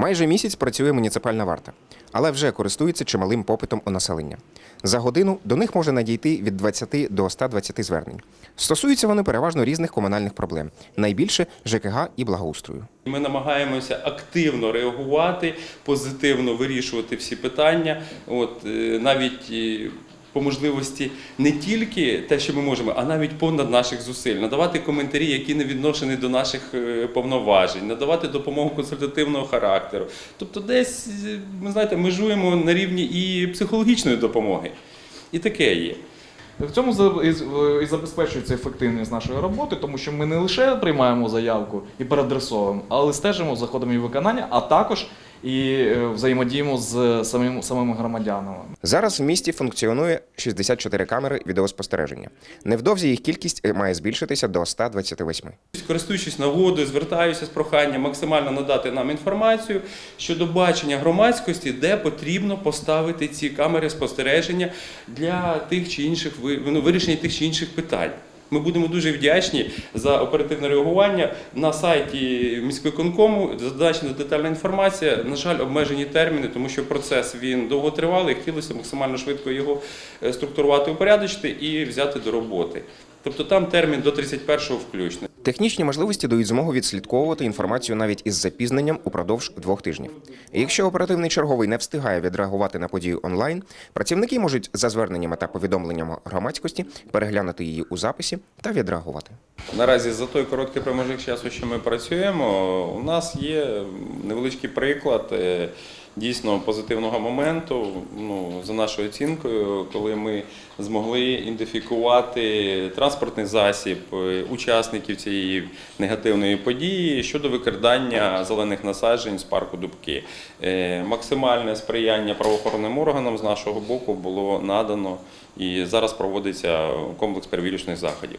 Майже місяць працює муніципальна варта, але вже користується чималим попитом у населення. За годину до них може надійти від 20 до 120 звернень. Стосуються вони переважно різних комунальних проблем, найбільше ЖКГ і благоустрою. Ми намагаємося активно реагувати, позитивно вирішувати всі питання. От е, навіть е, по можливості не тільки те, що ми можемо, а навіть понад наших зусиль, надавати коментарі, які не відношені до наших е, повноважень, надавати допомогу консультативного характеру. Тобто, десь е, ми знаєте, межуємо на рівні і психологічної допомоги. І таке є. В цьому і забезпечується ефективність нашої роботи, тому що ми не лише приймаємо заявку і переадресовуємо, але стежимо за ходом її виконання, а також і е, взаємодіємо з самим, самими громадянами. Зараз в місті функціонує 64 камери відеоспостереження. Невдовзі їх кількість е, має збільшитися до 128. Користуючись нагодою, звертаюся з проханням максимально надати нам інформацію щодо бачення громадськості, де потрібно поставити ці камери спостереження для тих чи інших ви- ну, вирішення тих чи інших питань. Ми будемо дуже вдячні за оперативне реагування. На сайті міськвиконкому зазначена детальна інформація. На жаль, обмежені терміни, тому що процес він довготривалий. Хотілося максимально швидко його е, структурувати, упорядочити і взяти до роботи. Тобто там термін до 31-го включно. Технічні можливості дають змогу відслідковувати інформацію навіть із запізненням упродовж двох тижнів. Якщо оперативний черговий не встигає відреагувати на подію онлайн, працівники можуть за зверненнями та повідомленнями громадськості переглянути її у записі та відреагувати. Наразі за той короткий проміжок часу, що ми працюємо, у нас є невеличкий приклад е, дійсно позитивного моменту. Ну, за нашою оцінкою, коли ми змогли ідентифікувати транспортний засіб е, учасників цієї негативної події щодо викрадання зелених насаджень з парку Дубки. Е, Максимальне сприяння правоохоронним органам з нашого боку було надано і зараз проводиться комплекс перевірочних заходів.